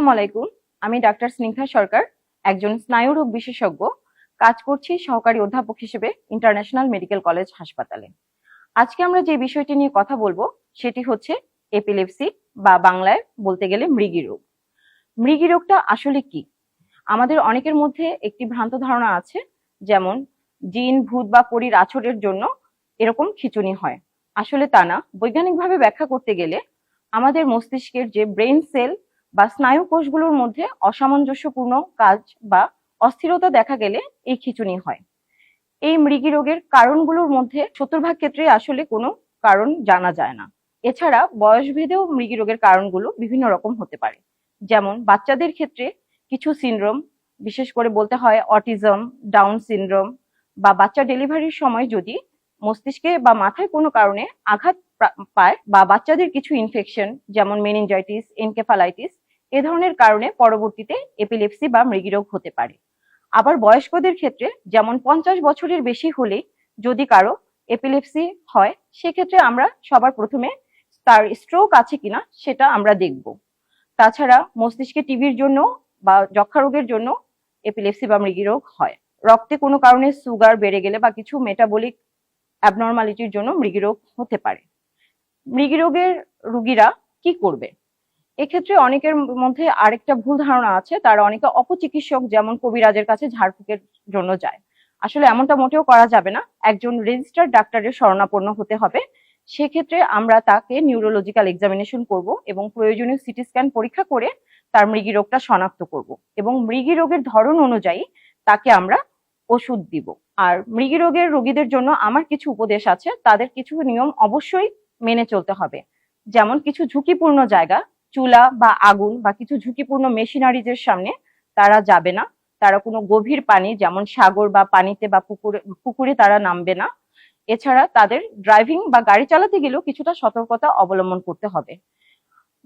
আসসালামু আলাইকুম। আমি ডাক্তার স্নিগ্ধা সরকার, একজন স্নায়ুরোগ বিশেষজ্ঞ, কাজ করছি সহকারী অধ্যাপক হিসেবে ইন্টারন্যাশনাল মেডিকেল কলেজ হাসপাতালে। আজকে আমরা যে বিষয়টি নিয়ে কথা বলব, সেটি হচ্ছে এপিলেপসি বা বাংলায় বলতে গেলে মৃগী রোগ। মৃগী রোগটা আসলে কি? আমাদের অনেকের মধ্যে একটি ভ্রান্ত ধারণা আছে, যেমন জিন, ভূত বা পরীর আছরের জন্য এরকম খিচুনি হয়। আসলে তা না। বৈজ্ঞানিকভাবে ব্যাখ্যা করতে গেলে আমাদের মস্তিষ্কের যে ব্রেন সেল বা স্নায়ু কোষগুলোর মধ্যে অসামঞ্জস্যপূর্ণ কাজ বা অস্থিরতা দেখা গেলে এই খিচুনি হয়। এই মৃগী রোগের কারণগুলোর মধ্যে সত্তর ভাগ ক্ষেত্রে আসলে কোনো কারণ জানা যায় না। এছাড়া বয়সভেদেও মৃগী রোগের কারণগুলো বিভিন্ন রকম হতে পারে। যেমন বাচ্চাদের ক্ষেত্রে কিছু সিনড্রোম, বিশেষ করে বলতে হয় অটিজম, ডাউন সিনড্রোম বা বাচ্চা ডেলিভারির সময় যদি মস্তিষ্কে বা মাথায় কোনো কারণে আঘাত পায় বা বাচ্চাদের কিছু ইনফেকশন যেমন মেনিনজাইটিস, এনকেফালাইটিস এ ধরনের কারণে পরবর্তীতে এপিলেপসি বা মৃগীরোগ হতে পারে। আবার বয়স্কদের ক্ষেত্রে যেমন পঞ্চাশ বছরের বেশি হলে যদি কারও এপিলেপসি হয়, সেক্ষেত্রে আমরা সবার প্রথমে তার স্ট্রোক আছে কিনা সেটা আমরা দেখব। তাছাড়া মস্তিষ্কে টিভির জন্য বা যক্ষা রোগের জন্য এপিলেপসি বা মৃগীরোগ হয়। রক্তে কোনো কারণে সুগার বেড়ে গেলে বা কিছু মেটাবলিক অ্যাবনর্মালিটির জন্য মৃগীরোগ হতে পারে। মৃগীরোগের রুগীরা কি করবে? এক্ষেত্রে অনেকের মধ্যে আরেকটা ভুল ধারণা আছে, তারা অনেকে অপচিকিৎসক যেমন কবিরাজের কাছে ঝাড়ফুঁকের জন্য যায়। আসলে এমনটা মোটেও করা যাবে না, একজন রেজিস্টার্ড ডাক্তারের শরণাপন্ন হতে হবে। সেক্ষেত্রে আমরা তাকে নিউরোলজিক্যাল এক্সামিনেশন করব এবং প্রয়োজনীয় সিটি স্ক্যান পরীক্ষা করে তার মৃগী রোগটা শনাক্ত করব এবং মৃগী রোগের ধরন অনুযায়ী তাকে আমরা ওষুধ দিব। আর মৃগী রোগের রোগীদের জন্য আমার কিছু উপদেশ আছে, তাদের কিছু নিয়ম অবশ্যই মেনে চলতে হবে। যেমন কিছু ঝুঁকিপূর্ণ জায়গা চুলা বা আগুন বা কিছু ঝুঁকিপূর্ণ মেশিনারিজের সামনে তারা যাবে না। তারা কোনো গভীর পানি, যেমন সাগর বা পানিতে বা পুকুরে পুকুরে তারা নামবে না। এছাড়া তাদের ড্রাইভিং বা গাড়ি চালাতে গেলেও কিছুটা সতর্কতা অবলম্বন করতে হবে।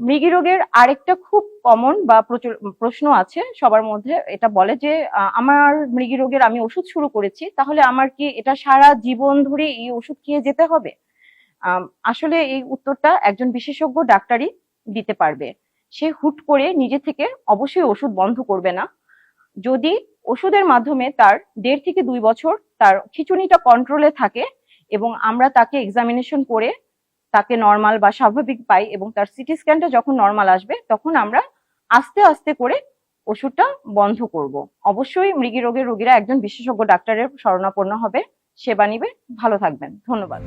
মৃগী রোগের আরেকটা খুব কমন বা প্রচুর, প্রশ্ন আছে। সবার মধ্যে এটা বলে যে আমার মৃগী রোগের আমি ওষুধ শুরু করেছি, তাহলে আমার কি এটা সারা জীবন ধরে এই ওষুধ খেয়ে যেতে হবে? আসলে এই উত্তরটা একজন বিশেষজ্ঞ ডাক্তারই দিতে পারবে। সে হুট করে নিজে থেকে অবশ্যই ওষুধ বন্ধ করবে না। যদি ওষুধের মাধ্যমে তার দেড় থেকে দুই বছর তার খিচুনিটা কন্ট্রোলে থাকে এবং আমরা তাকে এক্সামিনেশন করে তাকে নর্মাল বা স্বাভাবিক পাই এবং তার সিটি স্ক্যানটা যখন নর্মাল আসবে, তখন আমরা আস্তে আস্তে করে ওষুধটা বন্ধ করব। অবশ্যই মৃগী রোগের রোগীরা একজন বিশেষজ্ঞ ডাক্তারের শরণাপন্ন হবে। সেবা নিবে। ভালো থাকবেন। ধন্যবাদ।